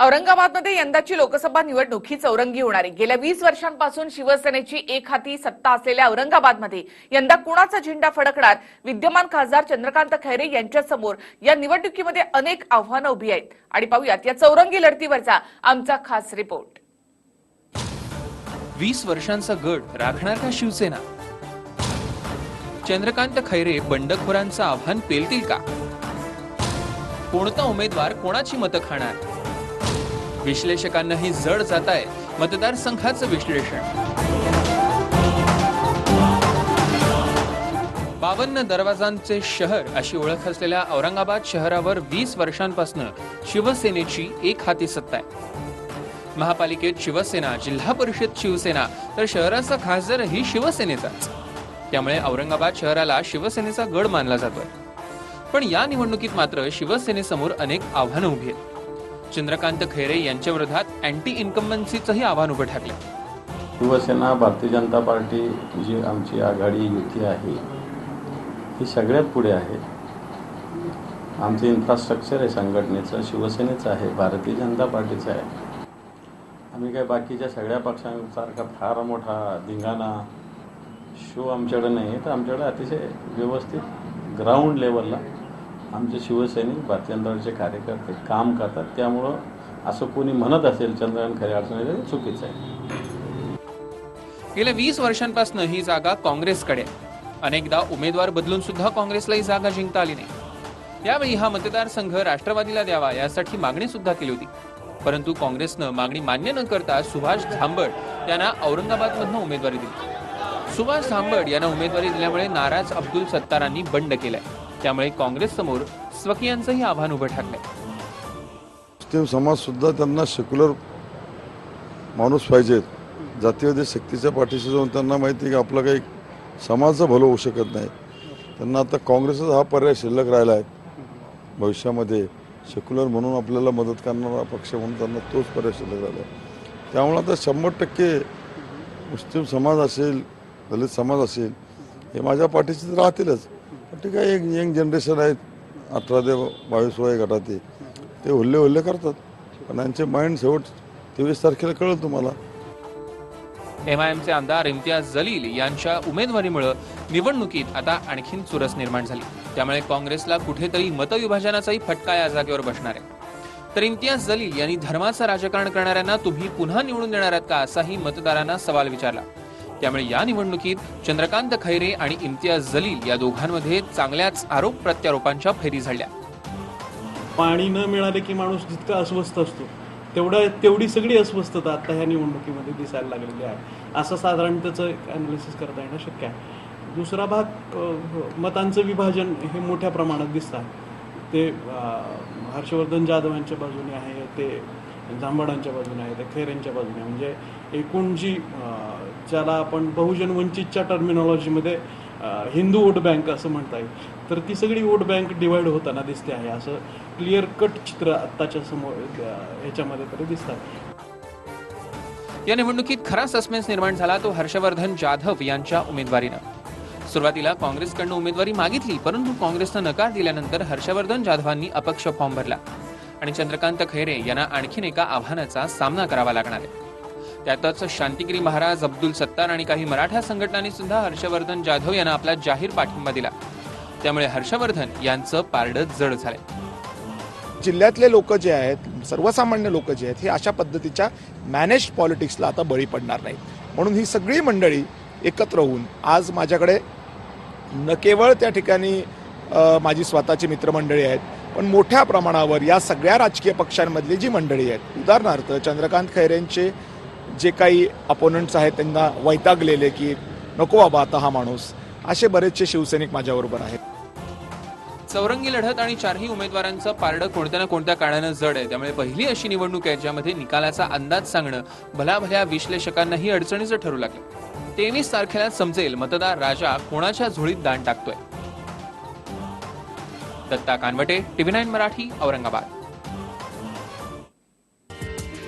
औरंगाबादमध्ये यंदाची लोकसभा निवडणूक ही चौरंगी होणार. आहे गेल्या वीस वर्षांपासून शिवसेनेची एक हाती सत्ता असलेल्या औरंगाबादमध्ये यंदा कुणाचा झेंडा फडकणार? विद्यमान खासदार चंद्रकांत खैरे यांच्यासमोर या निवडणुकीमध्ये अनेक आव्हानं उभी आहेत. आणि पाहूयात या चौरंगी लढतीवरचा आमचा खास रिपोर्ट. वीस वर्षांचा गड राखणार का शिवसेना? चंद्रकांत खैरे बंडखोरांचं आव्हान पेलतील का? कोणता उमेदवार कोणाची मतं खाणार? विश्लेषकांनाही जड जात आहे मतदारसंघाचं विश्लेषण. बावन्न दरवाजांचे शहर अशी ओळख असलेल्या औरंगाबाद शहरावर वीस वर्षांपासून शिवसेनेची एक हाती सत्ता आहे. महापालिकेत शिवसेना जिल्हा परिषद शिवसेना तर शहराचा खासदारही शिवसेनेचाच. त्यामुळे औरंगाबाद शहराला शिवसेनेचा गड मानला जातोय. पण या निवडणुकीत मात्र शिवसेनेसमोर अनेक आव्हानं उभी आहेत. चंद्रकांत खैरे यांच्या विरोधात अँटी इन्कम्बन्सीचंही आव्हान उभं ठाकलं. शिवसेना भारतीय जनता पार्टी जी आमची आघाडी युती आहे ही सगळ्यात पुढे आहे. आमचं इन्फ्रास्ट्रक्चर आहे संघटनेचं शिवसेनेचं आहे भारतीय जनता पार्टीचं आहे. आम्ही काय बाकीच्या सगळ्या पक्षांसारखा फार मोठा धिंगाणा शो आमच्याकडे नाही आहे तर आमच्याकडे अतिशय व्यवस्थित ग्राउंड लेवलला आमचे शिवसैनिक भारतीय कार्यकर्ते काम करतात. त्यामुळं असं कोणी म्हणत असेल चंद्रकांत खरे अडचण चुकीचं आहे. गेल्या वीस वर्षांपासून ही जागा काँग्रेसकडे अनेकदा उमेदवार बदलून सुद्धा काँग्रेसला ही जागा जिंकता आली नाही. त्यावेळी हा मतदारसंघ राष्ट्रवादीला द्यावा यासाठी मागणी सुद्धा केली होती. परंतु काँग्रेसनं मागणी मान्य न करता सुभाष झांबड यांना औरंगाबादमधनं उमेदवारी दिली. सुभाष झांबड यांना उमेदवारी दिल्यामुळे नाराज अब्दुल सत्तारांनी बंड केलाय. त्यामुळे काँग्रेस समोर स्वकीयांचंही आव्हान उभं ठाकलंय. मुस्लिम समाज सुद्धा त्यांना सेक्युलर माणूस पाहिजेत जातीवादी शक्तीच्या पाठीशी जाऊन त्यांना माहिती आहे की आपलं काही समाजाचं भलं होऊ शकत नाही. त्यांना आता काँग्रेसचा हा पर्याय शिल्लक राहिला आहे. भविष्यामध्ये सेक्युलर म्हणून आपल्याला मदत करणारा पक्ष म्हणून त्यांना तोच पर्याय शिल्लक राहिला आहे. त्यामुळे आता शंभर टक्के मुस्लिम समाज असेल दलित समाज असेल हे माझ्या पाठीशी तर राहतीलच. ठीक आहे एक यंग जनरेशन आहेत अठरा ते बावीस वय गटातील. ते हुल्ले हुल्ले करतात. पण यांचे माइंड शेवट तेवीस तारखेला कळेल तुम्हाला. एम आय एमचे आमदार इम्तियाज जलील यांच्या उमेदवारीमुळे निवडणुकीत आता आणखीन चुरस निर्माण झाली. त्यामुळे काँग्रेसला कुठेतरी मतविभाजनाचाही फटका या जागेवर बसणार आहे. तर इम्तियाज जलील यांनी धर्माचं राजकारण करणाऱ्यांना तुम्ही पुन्हा निवडून देणार आहात का असाही मतदारांना सवाल विचारला. त्यामुळे या निवडणुकीत चंद्रकांत खैरे आणि इम्तियाज जलील या दोघांमध्ये चांगल्याच आरोप प्रत्यारोपांच्या फैरी झाल्या. पाणी न मिळाले की माणूस जितका अस्वस्थ असतो तेवढा तेवढी सगळी अस्वस्थता आता ह्या निवडणुकीमध्ये दिसायला लागलेली आहे. असं साधारण त्याचं अनालिसिस करता येणं शक्य आहे. दुसरा भाग हो, मतांचं विभाजन हे मोठ्या प्रमाणात दिसतं ते हर्षवर्धन जाधव यांच्या बाजूने आहे ते जांभडांच्या बाजूने आहे ते खैरेंच्या बाजूने म्हणजे एकूण जी आ, ज्याला आपण बहुजन वंचितच्या टर्मिनॉलॉजीमध्ये हिंदू वोट बँक असं म्हणता येईल. तर ती सगळी वोट बँक डिवाईड होताना दिसते आहे. असं क्लिअर कट चित्र आत्ताच्या समोर ह्याच्यामध्ये तरी दिसत आहे. या निवडणुकीत खरा सस्पेन्स निर्माण झाला तो हर्षवर्धन जाधव यांच्या उमेदवारीनं. सुरुवातीला काँग्रेसकडनं उमेदवारी मागितली परंतु काँग्रेसनं नकार दिल्यानंतर हर्षवर्धन जाधवांनी अपक्ष फॉर्म भरला. आणि चंद्रकांत खैरे यांना आणखीन एका आव्हानाचा सामना करावा लागणार आहे. त्यातच शांतिगिरी महाराज अब्दुल सत्तार आणि काही मराठा संघटनांनी सुद्धा हर्षवर्धन जाधव यांना आपला जाहीर पाठिंबा दिला. त्यामुळे हर्षवर्धन यांचं पारडं जड झालंय. जिल्ह्यातले लोक जे आहेत सर्वसामान्य लोक जे आहेत हे अशा पद्धतीच्या मॅनेज पॉलिटिक्सला आता बळी पडणार नाहीत. म्हणून ही सगळी मंडळी एकत्र होऊन आज माझ्याकडे न केवळ त्या ठिकाणी माझी स्वतःची मित्रमंडळी आहेत पण मोठ्या प्रमाणावर या सगळ्या राजकीय पक्षांमधली जी मंडळी आहेत. उदाहरणार्थ चंद्रकांत खैरेंचे जे काही अपोनंट्स आहेत त्यांना वैतागलेले की नको बाबा आता हा माणूस. असे बरेचसे शिवसैनिक माझ्याबरोबर आहेत. चौरंगी लढत आणि चारही उमेदवारांचं पारडं कोणत्या ना कोणत्या काळानं जड आहे त्यामुळे पहिली अशी निवडणूक आहे ज्यामध्ये निकालाचा अंदाज सांगणं भल्याभल्या विश्लेषकांनाही अडचणीचं ठरू लागलं. तेवीस तारखेला समजेल मतदार राजा कोणाच्या झोळीत दान टाकतोय. Datta Kanwate TV nine Marathi Aurangabad.